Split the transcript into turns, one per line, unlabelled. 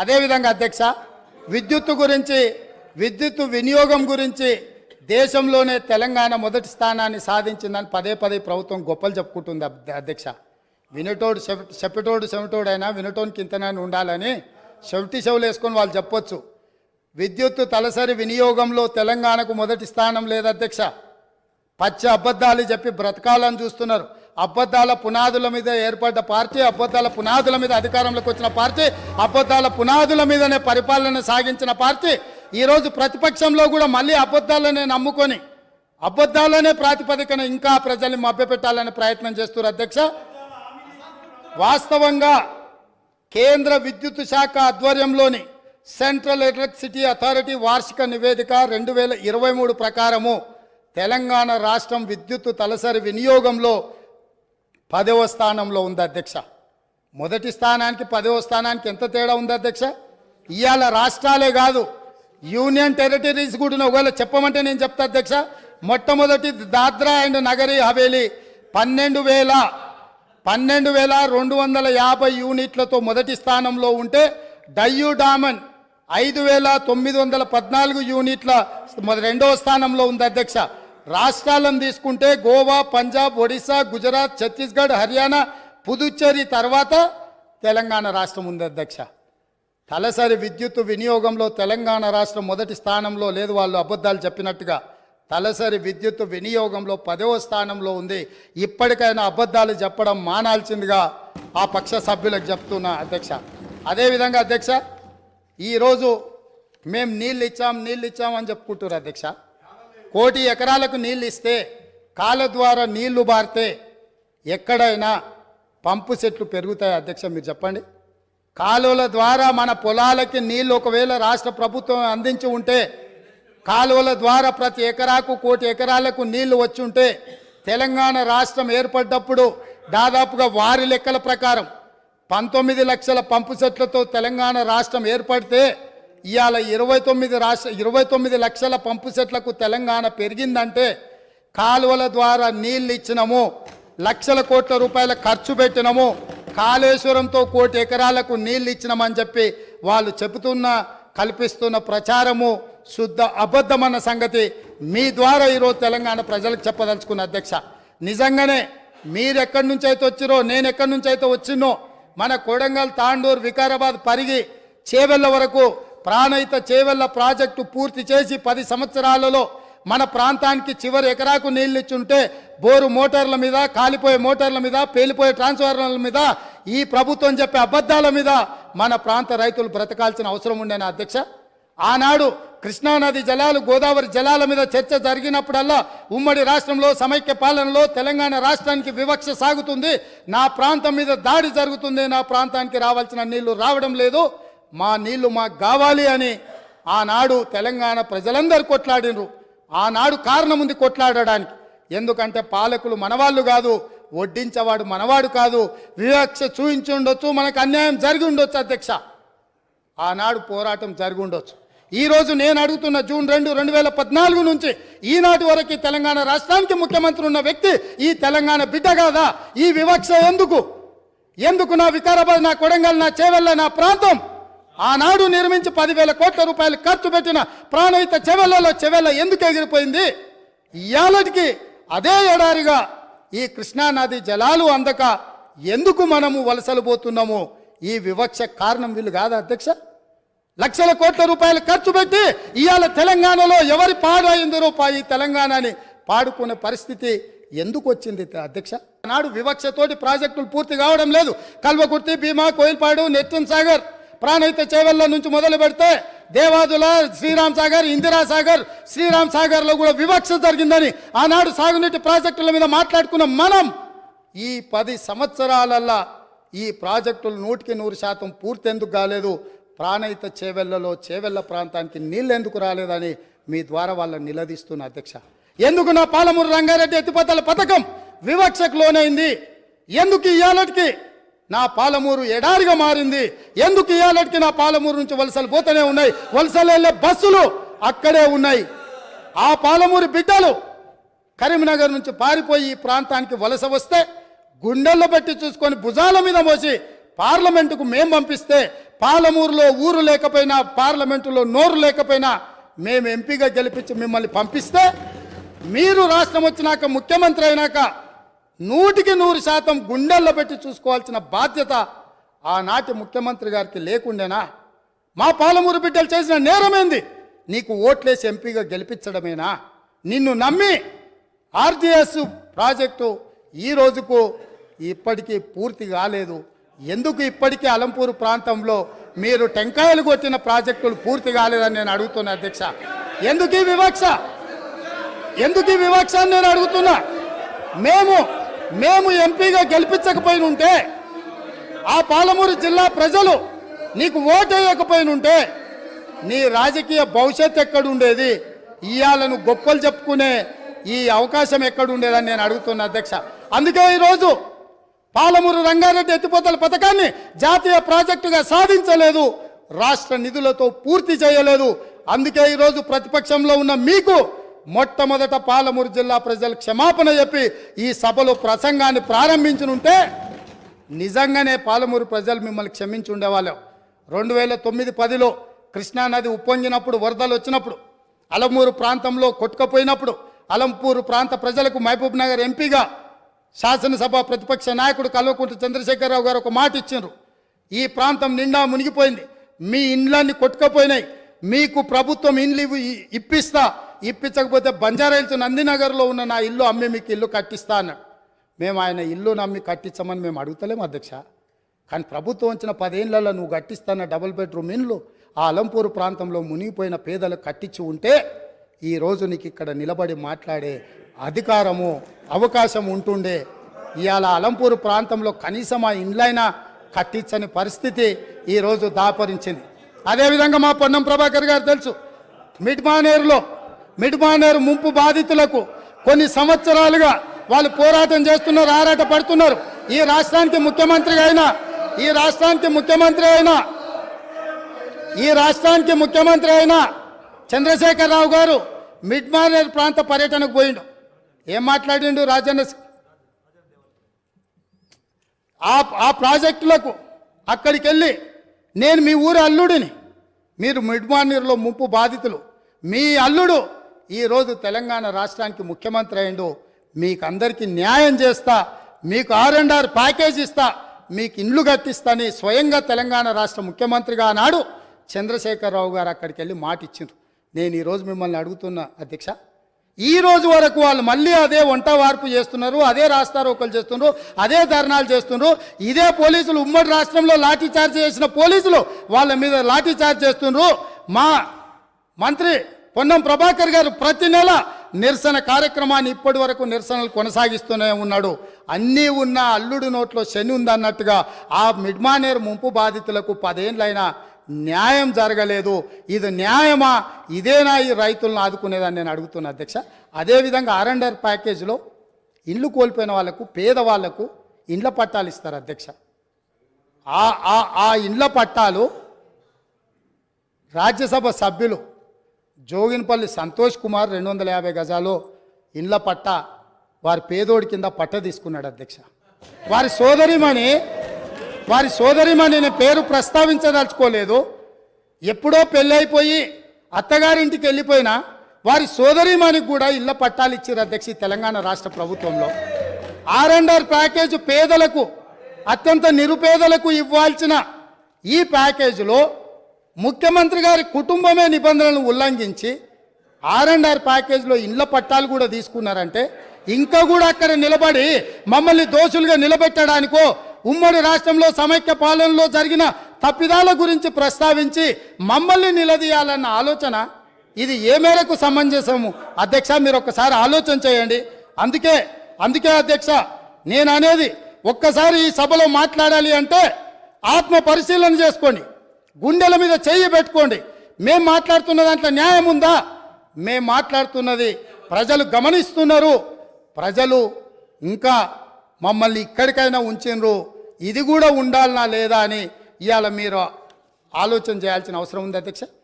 అదేవిధంగా అధ్యక్ష విద్యుత్తు గురించి విద్యుత్ వినియోగం గురించి దేశంలోనే తెలంగాణ మొదటి స్థానాన్ని సాధించిందని పదే పదే ప్రభుత్వం గొప్పలు చెప్పుకుంటుంది అధ్యక్ష. వినటోడు చెప్పటోడు చెమటోడైనా వినటోనికి ఇంతనైనా ఉండాలని చెవిటి చెవులు వేసుకొని వాళ్ళు చెప్పొచ్చు. విద్యుత్తు తలసరి వినియోగంలో తెలంగాణకు మొదటి స్థానం లేదు అధ్యక్ష. పచ్చ అబద్ధాలు చెప్పి బ్రతకాలని చూస్తున్నారు. అబద్ధాల పునాదుల మీద ఏర్పడ్డ పార్టీ అబద్ధాల పునాదుల మీద అధికారంలోకి వచ్చిన పార్టీ అబద్ధాల పునాదుల మీదనే పరిపాలన సాగించిన పార్టీ ఈరోజు ప్రతిపక్షంలో కూడా మళ్ళీ అబద్ధాలనే నమ్ముకొని అబద్ధాలనే ప్రాతిపదికన ఇంకా ప్రజల్ని మభ్యపెట్టాలనే ప్రయత్నం చేస్తున్నారు అధ్యక్ష. వాస్తవంగా కేంద్ర విద్యుత్ శాఖ ఆధ్వర్యంలోని సెంట్రల్ ఎలక్ట్రిసిటీ అథారిటీ వార్షిక నివేదిక రెండు వేల ఇరవై మూడు ప్రకారము తెలంగాణ రాష్ట్రం విద్యుత్ తలసరి వినియోగంలో పదవ స్థానంలో ఉంది అధ్యక్ష. మొదటి స్థానానికి పదవ స్థానానికి ఎంత తేడా ఉంది అధ్యక్ష? ఇవాళ రాష్ట్రాలే కాదు యూనియన్ టెరిటరీస్ కూడా ఒకవేళ చెప్పమంటే నేను చెప్తా అధ్యక్ష. మొట్టమొదటి దాద్రా అండ్ నగరి హవేలీ పన్నెండు వేల పన్నెండు వేల రెండు వందల యాభై యూనిట్లతో మొదటి స్థానంలో ఉంటే డయ్యూ డామన్ ఐదు వేల తొమ్మిది వందల పద్నాలుగు యూనిట్ల రెండవ స్థానంలో ఉంది అధ్యక్ష. రాష్ట్రాలను తీసుకుంటే గోవా పంజాబ్ ఒడిశా గుజరాత్ ఛత్తీస్గఢ్ హర్యానా పుదుచ్చేరి తర్వాత తెలంగాణ రాష్ట్రం ఉంది అధ్యక్ష. తలసరి విద్యుత్ వినియోగంలో తెలంగాణ రాష్ట్రం మొదటి స్థానంలో లేదు వాళ్ళు అబద్ధాలు చెప్పినట్టుగా. తలసరి విద్యుత్ వినియోగంలో పదవ స్థానంలో ఉంది. ఇప్పటికైనా అబద్ధాలు చెప్పడం మానాల్సిందిగా ఆ పక్ష సభ్యులకు చెప్తున్నా అధ్యక్ష. అదేవిధంగా అధ్యక్ష ఈరోజు మేము నీళ్ళు ఇచ్చాం నీళ్ళు ఇచ్చామని అని అధ్యక్ష. కోటి ఎకరాలకు నీళ్ళు ఇస్తే కాళ్ళ ద్వారా నీళ్ళు బారితే ఎక్కడైనా పంపు సెట్లు పెరుగుతాయి అధ్యక్ష మీరు చెప్పండి. కాలువల ద్వారా మన పొలాలకి నీళ్ళు ఒకవేళ రాష్ట్ర ప్రభుత్వం అందించి ఉంటే కాలువల ద్వారా ప్రతి ఎకరాకు కోటి ఎకరాలకు నీళ్ళు వచ్చి ఉంటే తెలంగాణ రాష్ట్రం ఏర్పడ్డప్పుడు దాదాపుగా వారి లెక్కల ప్రకారం పంతొమ్మిది లక్షల పంపు సెట్లతో తెలంగాణ రాష్ట్రం ఏర్పడితే ఇవాళ ఇరవై తొమ్మిది రాష్ట్ర ఇరవై తొమ్మిది లక్షల పంపు సెట్లకు తెలంగాణ పెరిగిందంటే కాలువల ద్వారా నీళ్ళు ఇచ్చినము లక్షల కోట్ల రూపాయల ఖర్చు పెట్టినము కాళేశ్వరంతో కోటి ఎకరాలకు నీళ్ళు ఇచ్చినామని చెప్పి వాళ్ళు చెబుతున్న కల్పిస్తున్న ప్రచారము శుద్ధ అబద్ధమన్న సంగతి మీ ద్వారా ఈరోజు తెలంగాణ ప్రజలకు చెప్పదలుచుకున్న అధ్యక్ష. నిజంగానే మీరు ఎక్కడి నుంచి అయితే వచ్చిరో నేను ఎక్కడి నుంచి అయితే వచ్చినో మన కొడంగల్ తాండూరు వికారాబాద్ పరిగి చేవెళ్ళ వరకు ప్రాణహిత చేవెళ్ళ ప్రాజెక్టు పూర్తి చేసి పది సంవత్సరాలలో మన ప్రాంతానికి చివరి ఎకరాకు నీళ్ళు ఇచ్చుంటే బోరు మోటార్ల మీద కాలిపోయే మోటార్ల మీద పేలిపోయే ట్రాన్స్ఫార్మర్ల మీద ఈ ప్రభుత్వం చెప్పే అబద్ధాల మీద మన ప్రాంత రైతులు బ్రతకాల్సిన అవసరం ఉండేనా అధ్యక్ష. ఆనాడు కృష్ణానది జలాలు గోదావరి జలాల మీద చర్చ జరిగినప్పుడల్లా ఉమ్మడి రాష్ట్రంలో సమైక్య పాలనలో తెలంగాణ రాష్ట్రానికి వివక్ష సాగుతుంది. నా ప్రాంతం మీద దాడి జరుగుతుంది. నా ప్రాంతానికి రావాల్సిన నీళ్ళు రావడం లేదు. మా నీళ్ళు మాకు కావాలి అని ఆనాడు తెలంగాణ ప్రజలందరూ కొట్లాడినరు ఆనాడు కారణం ఉంది కొట్లాడడానికి. ఎందుకంటే పాలకులు మనవాళ్ళు కాదు వడ్డించేవాడు మనవాడు కాదు వివక్ష చూయించి ఉండొచ్చు మనకు అన్యాయం జరిగి ఉండొచ్చు అధ్యక్ష. ఆనాడు పోరాటం జరిగి ఉండొచ్చు. ఈరోజు నేను అడుగుతున్న జూన్ రెండు రెండు వేల పద్నాలుగు నుంచి ఈనాటి వరకు తెలంగాణ రాష్ట్రానికి ముఖ్యమంత్రి ఉన్న వ్యక్తి ఈ తెలంగాణ బిడ్డ కాదా? ఈ వివక్ష ఎందుకు? ఎందుకు నా వికారాబాద్ నా కొడంగల్ నా చేవెళ్ళ నా ప్రాంతం? ఆనాడు నిర్మించి పదివేల కోట్ల రూపాయలు ఖర్చు పెట్టిన ప్రాణహిత చెవెళ్ళలో చెవెళ్ళ ఎందుకు ఎగిరిపోయింది? ఇయాలటికి అదే ఎడారిగా ఈ కృష్ణానది జలాలు అందక ఎందుకు మనము వలసలు పోతున్నాము ఈ వివక్ష కారణం వీళ్ళు కాదా అధ్యక్ష? లక్షల కోట్ల రూపాయలు ఖర్చు పెట్టి ఇవాళ తెలంగాణలో ఎవరి పాడైందో రూపాయి తెలంగాణని పాడుకునే పరిస్థితి ఎందుకు వచ్చింది అధ్యక్ష? నాడు వివక్షతోటి ప్రాజెక్టులు పూర్తి కావడం లేదు. కల్వకుర్తి భీమా కోయిల్పాడు నెట్టన్ సాగర్ ప్రాణహిత చేవెళ్ళ నుంచి మొదలు పెడితే దేవాదుల శ్రీరామ్ సాగర్ ఇందిరా సాగర్ శ్రీరామ్ సాగర్లో కూడా వివక్ష జరిగిందని ఆనాడు సాగునీటి ప్రాజెక్టుల మీద మాట్లాడుకున్న మనం ఈ పది సంవత్సరాలల్లా ఈ ప్రాజెక్టులు నూటికి నూరు శాతం పూర్తి ఎందుకు కాలేదు. ప్రాణహిత చేవెళ్ళలో చేవెళ్ళ ప్రాంతానికి నీళ్ళు ఎందుకు రాలేదని మీ ద్వారా వాళ్ళని నిలదీస్తున్న అధ్యక్ష. ఎందుకు నా పాలమూరు రంగారెడ్డి ఎత్తిపోతల పథకం వివక్షకు లోనైంది? ఎందుకు ఇవాళకి నా పాలమూరు ఎడారిగా మారింది. ఎందుకు ఇవాళకి నా పాలమూరు నుంచి వలసలు పోతూనే ఉన్నాయి? వలసలు వెళ్ళే బస్సులు అక్కడే ఉన్నాయి. ఆ పాలమూరు బిడ్డలు కరీంనగర్ నుంచి పారిపోయి ఈ ప్రాంతానికి వలస వస్తే గుండెల్లో పెట్టి చూసుకొని భుజాల మీద మోసి పార్లమెంటుకు మేం పంపిస్తే పాలమూరులో ఊరు లేకపోయినా పార్లమెంటులో నోరు లేకపోయినా మేము ఎంపీగా గెలిపించి మిమ్మల్ని పంపిస్తే మీరు రాష్ట్రం వచ్చినాక ముఖ్యమంత్రి అయినాక నూటికి నూరు శాతం గుండెల్లో పెట్టి చూసుకోవాల్సిన బాధ్యత ఆనాటి ముఖ్యమంత్రి గారికి లేకుండేనా? మా పాలమూరు బిడ్డలు చేసిన నేరమేంది? నీకు ఓట్లేసి ఎంపీగా గెలిపించడమేనా? నిన్ను నమ్మి ఆర్జీఎస్ ప్రాజెక్టు ఈ రోజుకు ఇప్పటికీ పూర్తి కాలేదు. ఎందుకు ఇప్పటికీ అలంపూరు ప్రాంతంలో మీరు టెంకాయలు కొట్టిన ప్రాజెక్టులు పూర్తి కాలేదని నేను అడుగుతున్నా అధ్యక్ష. ఎందుకు ఈ వివక్ష? ఎందుకు ఈ వివక్ష అని నేను అడుగుతున్నా? మేము మేము ఎంపీగా గెలిపించకపోయినుంటే ఆ పాలమూరు జిల్లా ప్రజలు నీకు ఓటు ఉంటే నీ రాజకీయ భవిష్యత్ ఎక్కడుండేది? ఇయాలను గొప్పలు చెప్పుకునే ఈ అవకాశం ఎక్కడుండేదని నేను అడుగుతున్నా అధ్యక్ష. అందుకే ఈరోజు పాలమూరు రంగారెడ్డి ఎత్తిపోతల పథకాన్ని జాతీయ ప్రాజెక్టుగా సాధించలేదు రాష్ట్ర నిధులతో పూర్తి చేయలేదు. అందుకే ఈరోజు ప్రతిపక్షంలో ఉన్న మీకు మొట్టమొదట పాలమూరు జిల్లా ప్రజలు క్షమాపణ చెప్పి ఈ సభలో ప్రసంగాన్ని ప్రారంభించనుంటే నిజంగానే పాలమూరు ప్రజలు మిమ్మల్ని క్షమించి ఉండేవాళ్ళం. రెండు వేల తొమ్మిది పదిలో కృష్ణానది ఉప్పొంగినప్పుడు వరదలు వచ్చినప్పుడు అలమూరు ప్రాంతంలో కొట్టుకపోయినప్పుడు అలంపూరు ప్రాంత ప్రజలకు మహబూబ్ నగర్ ఎంపీగా శాసనసభ ప్రతిపక్ష నాయకుడు కల్వకుంట్ల చంద్రశేఖరరావు గారు ఒక మాట ఇచ్చిండ్రు. ఈ ప్రాంతం నిండా మునిగిపోయింది. మీ ఇండ్లన్నీ కొట్టుకపోయినాయి. మీకు ప్రభుత్వం ఇండ్లు ఇ- ఇప్పిస్తా ఇప్పించకపోతే బంజారాయిల్స్ నందినగర్లో ఉన్న నా ఇల్లు అమ్మి మీకు ఇల్లు కట్టిస్తా అన్నాడు. మేము ఆయన ఇల్లు నమ్మి కట్టించమని మేము అడుగుతలేము అధ్యక్ష. కానీ ప్రభుత్వం వచ్చిన పదేళ్ళలో నువ్వు కట్టిస్తాన డబుల్ బెడ్రూమ్ ఇండ్లు ఆ అలంపూరు ప్రాంతంలో మునిగిపోయిన పేదలు కట్టించి ఉంటే ఈ రోజు నీకు ఇక్కడ నిలబడి మాట్లాడే అధికారము అవకాశం ఉంటుండే. ఇవాళ అలంపూరు ప్రాంతంలో కనీసం ఆ ఇండ్లైనా కట్టించని పరిస్థితి ఈరోజు దాపరించింది. అదేవిధంగా మా పొన్నం ప్రభాకర్ గారు తెలుసు మిడ్మానేరులో మిడ్మానేరు ముంపు బాధితులకు కొన్ని సంవత్సరాలుగా వాళ్ళు పోరాటం చేస్తున్నారు ఆరాట పడుతున్నారు. ఈ రాష్ట్రానికి ముఖ్యమంత్రి అయినా ఈ రాష్ట్రానికి ముఖ్యమంత్రి అయినా ఈ రాష్ట్రానికి ముఖ్యమంత్రి అయిన చంద్రశేఖరరావు గారు మిడ్మానేర్ ప్రాంత పర్యటనకు పోయిండు. ఏం మాట్లాడిండు రాజన్న ఆ ఆ ప్రాజెక్టులకు అక్కడికి వెళ్ళి నేను మీ ఊరి అల్లుడిని. మీరు మిడ్మానేర్లో ముంపు బాధితులు. మీ అల్లుడు ఈరోజు తెలంగాణ రాష్ట్రానికి ముఖ్యమంత్రి అయిండు మీకు అందరికీ న్యాయం చేస్తా మీకు ఆర్ అండ్ ఆర్ ప్యాకేజ్ ఇస్తా మీకు ఇండ్లు కట్టిస్తాని స్వయంగా తెలంగాణ రాష్ట్ర ముఖ్యమంత్రిగా నాడు చంద్రశేఖరరావు గారు అక్కడికి వెళ్ళి మాట ఇచ్చిండ్రు. నేను ఈరోజు మిమ్మల్ని అడుగుతున్నా అధ్యక్ష ఈ రోజు వరకు వాళ్ళు మళ్ళీ అదే వంట వార్పు చేస్తున్నారు అదే రాస్తారోకలు చేస్తున్నారు అదే ధర్నాలు చేస్తున్నారు. ఇదే పోలీసులు ఉమ్మడి రాష్ట్రంలో లాఠీ చార్జ్ చేసిన పోలీసులు వాళ్ళ మీద లాఠీ చార్జ్ చేస్తున్నారు. మా మంత్రి పొన్నం ప్రభాకర్ గారు ప్రతి నెల నిరసన కార్యక్రమాన్ని ఇప్పటి వరకు నిరసనలు కొనసాగిస్తూనే ఉన్నాడు. అన్నీ ఉన్న అల్లుడు నోట్లో శని ఉందన్నట్టుగా ఆ మిడ్మానేర్ ముంపు బాధితులకు పదేళ్ళైనా న్యాయం జరగలేదు. ఇది న్యాయమా? ఇదేనా ఈ రైతులను ఆదుకునేదని నేను అడుగుతున్నా అధ్యక్ష. అదేవిధంగా ఆర్ఎండర్ ప్యాకేజీలో ఇల్లు కోల్పోయిన వాళ్ళకు పేదవాళ్ళకు ఇండ్ల పట్టాలు ఇస్తారు అధ్యక్ష. ఆ ఆ ఆ ఇండ్ల పట్టాలు రాజ్యసభ సభ్యులు జోగినపల్లి సంతోష్ కుమార్ రెండు వందల యాభై గజాలు ఇండ్ల పట్ట వారి పేదోడి కింద పట్ట తీసుకున్నాడు అధ్యక్ష. వారి సోదరిమణి వారి సోదరిమణి నేను పేరు ప్రస్తావించదలుచుకోలేదు. ఎప్పుడో పెళ్ళైపోయి అత్తగారింటికి వెళ్ళిపోయినా వారి సోదరిమణికి కూడా ఇళ్ళ పట్టాలు ఇచ్చారు అధ్యక్ష తెలంగాణ రాష్ట్ర ప్రభుత్వంలో. ఆర్ అండ్ ఆర్ ప్యాకేజ్ పేదలకు అత్యంత నిరుపేదలకు ఇవ్వాల్సిన ఈ ప్యాకేజీలో ముఖ్యమంత్రి గారి కుటుంబమే నిబంధనలను ఉల్లంఘించి ఆర్ అండ్ ఆర్ ప్యాకేజ్లో ఇండ్ల పట్టాలు కూడా తీసుకున్నారంటే ఇంకా కూడా అక్కడ నిలబడి మమ్మల్ని దోషులుగా నిలబెట్టడానికో ఉమ్మడి రాష్ట్రంలో సమైక్య పాలనలో జరిగిన తప్పిదాల గురించి ప్రస్తావించి మమ్మల్ని నిలదీయాలన్న ఆలోచన ఇది ఏ మేరకు సమంజసము? అధ్యక్ష మీరు ఒక్కసారి ఆలోచన చేయండి. అందుకే అందుకే అధ్యక్ష నేను అనేది ఒక్కసారి ఈ సభలో మాట్లాడాలి అంటే ఆత్మ పరిశీలన చేసుకోండి. గుండెల మీద చెయ్యి పెట్టుకోండి. మేము మాట్లాడుతున్న దాంట్లో న్యాయం ఉందా? మేం మాట్లాడుతున్నది ప్రజలు గమనిస్తున్నారు. ప్రజలు ఇంకా మమ్మల్ని ఇక్కడికైనా ఉంచినరు. ఇది కూడా ఉండాలనా లేదా అని ఇవాళ మీరు ఆలోచన చేయాల్సిన అవసరం ఉంది అధ్యక్ష.